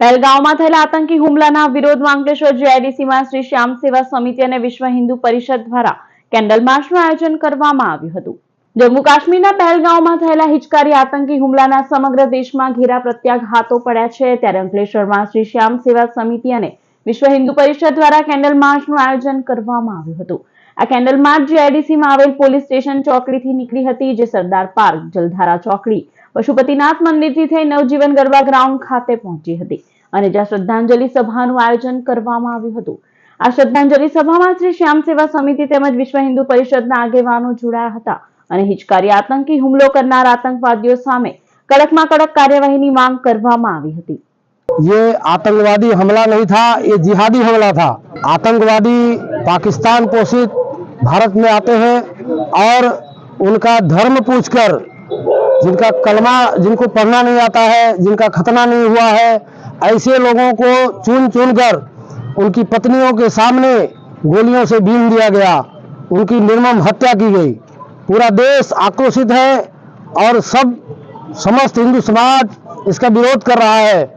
પહેલગાંવમાં થયેલા આતંકી હુમલાના વિરોધમાં અંકલેશ્વર જીઆઈડીસીમાં શ્રી શ્યામ સેવા સમિતિ અને વિશ્વ હિન્દુ પરિષદ દ્વારા કેન્ડલ માર્ચનું આયોજન કરવામાં આવ્યું હતું. જમ્મુ કાશ્મીરના પહેલગાંવમાં થયેલા હિચકારી આતંકી હુમલાના સમગ્ર દેશમાં ઘેરા પ્રત્યાઘાતો પડ્યા છે. ત્યારે અંકલેશ્વરમાં શ્રી શ્યામ સેવા સમિતિ અને વિશ્વ હિન્દુ પરિષદ દ્વારા કેન્ડલ માર્ચનું આયોજન કરવામાં આવ્યું હતું. આ કેન્ડલ માર્ચ જીઆઈડીસીમાં આવેલ પોલીસ સ્ટેશન ચોકડીથી નીકળી હતી જે સરદાર પાર્ક જલધારા ચોકડી પશુપતિનાથ મંદિરથી થઈ નવજીવન ગરબા ગ્રાઉન્ડ ખાતે પહોંચી હતી અને જ્યાં શ્રદ્ધાંજલિ સભાનું આયોજન કરવામાં આવ્યું હતું આ શ્રદ્ધાંજલિ સભામાં શ્રી શ્યામ સેવા સમિતિ તેમજ વિશ્વ હિન્દુ પરિષદના આગેવાનો જોડાયા હતા અને હિચકારી આતંકી હુમલો કરનાર આતંકવાદીઓ સામે કડકમાં કડક કાર્યવાહીની માંગ કરવામાં આવી હતી ये आतंकवादी हमला नहीं था ये जिहादी हमला था आतंकवादी पाकिस्तान पोषित भारत में आते हैं और उनका धर्म पूछकर जिनका कलमा जिनको पढ़ना नहीं आता है, जिनका खतना नहीं हुआ है, ऐसे लोगों को चुन चुन कर उनकी पत्नियों के सामने गोलियों से बीन दिया गया। उनकी निर्मम हत्या की गई। पूरा देश आक्रोशित है और सब समस्त हिंदू समाज इसका विरोध कर रहा है।